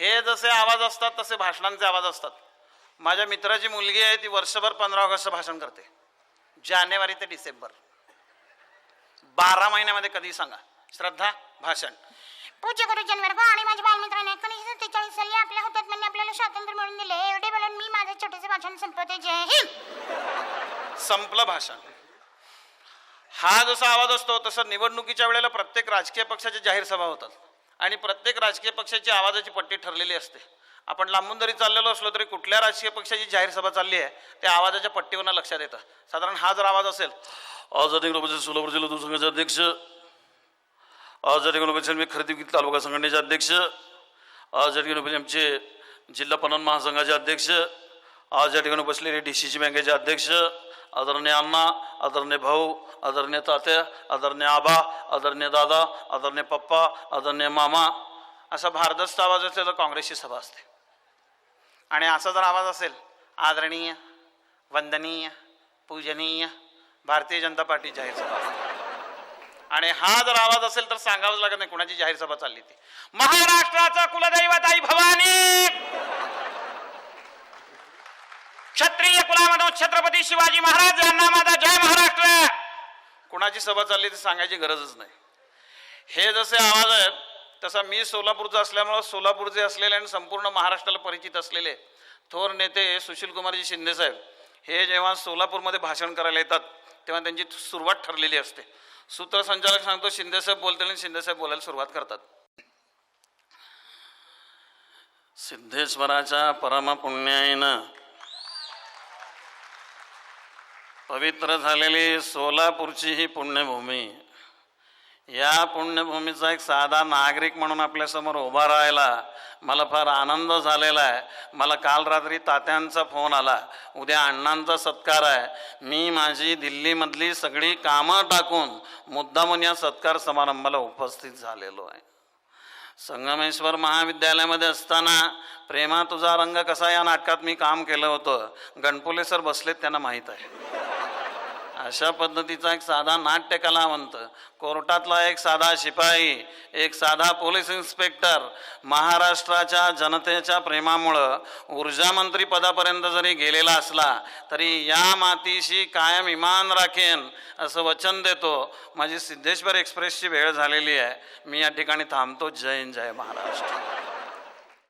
हे जसे आवाज असतात तसे भाषणांचे आवाज असतात. माझ्या मित्राची मुलगी आहे ती वर्षभर पंधरा ऑगस्ट भाषण करते. जानेवारी ते डिसेंबर. बारा महिन्यामध्ये कधी सांगा. श्रद्धा भाषण. पूज्य गुरु जनवर्ग आणि माझ्या बालमित्रांनी एकोणीसशे सत्तेचाळीस साली आपल्या हुतात्म्यांनी आपल्याला स्वातंत्र्य मिळवून दिले. एवढे बोलून मी माझे छोटेसे भाषण संपवते. जय हिंद! संपलं भाषण. हा जसा आवाज असतो तसं निवडणुकीच्या वेळेला प्रत्येक राजकीय पक्षाच्या जाहीर सभा होतात. आणि प्रत्येक राजकीय पक्षाची आवाजाची पट्टी ठरलेली असते. आपण लांबून जरी चाललेलो असलो तरी कुठल्या राजकीय पक्षाची जाहीर सभा चालली आहे त्या आवाजाच्या पट्टीवरनं लक्षात येतं. साधारण हा जर आवाज असेल आज या सोलापूर जिल्हा संघाचे अध्यक्ष आज या मी खरेदी विक्री तालुका संघटनेचे अध्यक्ष आज या आमचे जिल्हा पणन महासंघाचे अध्यक्ष आज या ठिकाणी बसलेले डी सी सी बँकेचे अध्यक्ष आदरणीय अण्णा आदरणीय भाऊ आदरणीय तात्या आदरणीय आबा आदरणीय दादा आदरणीय पप्पा आदरणीय मामा असा भारदस्त आवाज असेल तर काँग्रेसची सभा असते. आणि असा जर आवाज असेल आदरणीय वंदनीय पूजनीय भारतीय जनता पार्टी जाहीर सभा आणि हा जर आवाज असेल तर सांगावंच लागत नाही कुणाची जाहीर सभा चालली ती. महाराष्ट्राचा कुलदैवत आई भवानी! क्षत्रिय कुलामधून छत्रपती शिवाजी महाराज यांना माझा जय महाराष्ट्र! कोणाची सभा चालली ते सांगायची गरजच नाही. हे जसे आवाज आहेत तसा मी सोलापूरचा असल्यामुळं सोलापूरचे असलेले आणि संपूर्ण महाराष्ट्राला परिचित असलेले थोर नेते सुशीलकुमारजी शिंदे साहेब हे जेव्हा सोलापूरमध्ये भाषण करायला येतात तेव्हा त्यांची सुरुवात ठरलेली असते. सूत्रसंचालक सांगतो शिंदेसाहेब बोलतील आणि शिंदेसाहेब बोलायला सुरुवात करतात. सिद्धेश्वराच्या परमपुण्यायनं पवित्र झालेली सोलापूरची ही पुण्यभूमी. या पुण्यभूमीचा एक साधा नागरिक म्हणून आपल्यासमोर उभा राहायला मला फार आनंद झालेला आहे. मला काल रात्री तात्यांचा फोन आला. उद्या अण्णांचा सत्कार आहे. मी माझी दिल्लीमधली सगळी कामं टाकून मुद्दामून या सत्कार समारंभाला उपस्थित झालेलो आहे. संगमेश्वर महाविद्यालयामध्ये असताना प्रेमा तुझा रंग कसा या नाटकात मी काम केलं होतं. गणपुले सर बसलेत त्यांना माहीत आहे. अशा पद्धतीचा एक साधा नाट्य कलावंत कोर्टातला एक साधा शिपाई एक साधा पोलीस इन्स्पेक्टर महाराष्ट्राच्या जनतेच्या प्रेमामुळं ऊर्जामंत्री पदापर्यंत जरी गेलेला असला तरी या मातीशी कायम इमान राखेन असं वचन देतो माझी सिद्धेश्वर एक्सप्रेसची वेळ झालेली आहे. मी या ठिकाणी थांबतो. जय हिंद, जय महाराष्ट्र.